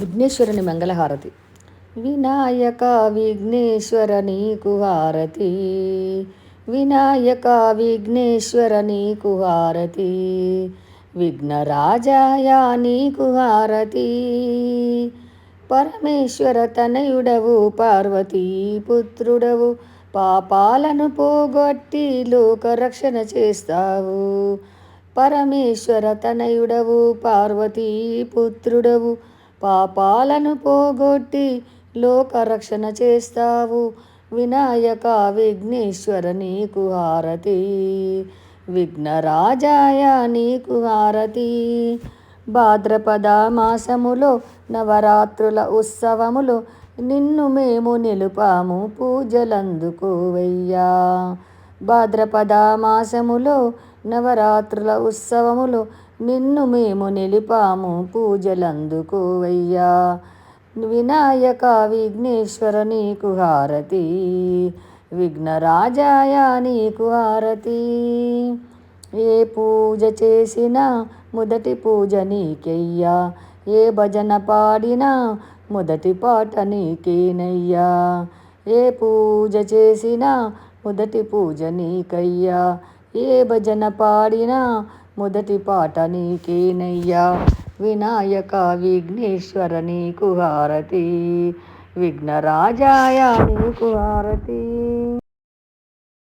విఘ్నేశ్వరుని మంగళహారతి. వినాయక విఘ్నేశ్వర నీకు హారతి. వినాయక విఘ్నేశ్వర నీకు హారతి. విఘ్నరాజాయ నీకు హారతి. పరమేశ్వర తనయుడవు పార్వతీ పుత్రుడవు. పాపాలను పోగొట్టి లోకరక్షణ చేస్తావు. పరమేశ్వర తనయుడవు పార్వతీ పుత్రుడవు. పాపాలను పోగొట్టి లోకరక్షణ చేస్తావు. వినాయక విఘ్నేశ్వర నీకు హారతి. విఘ్నరాజాయ నీకు హారతి. భాద్రపద మాసములో నవరాత్రుల ఉత్సవములో నిన్ను మేము నిలుపాము పూజలందుకోవయ్యా భాద్రపద మాసములో నవరాత్రుల ఉత్సవములో నిన్ను మేము నిలిపాము పూజలందుకోవయ్యా వినాయక విఘ్నేశ్వర నీకు హారతి విఘ్నరాజాయ నీకు హారతి. ఏ పూజ చేసినా మొదటి పూజ నీకెయ్యా. ఏ భజన పాడినా మొదటి పాట నీకేనయ్యా. ఏ పూజ చేసినా మొదటి పూజ నీకయ్యా. ఏ భజన పాడినా మొదటి పాట నీకేనయ్యా వినాయక విఘ్నేశ్వర నీకు హారతి విఘ్నరాజాయ నీకు హారతి.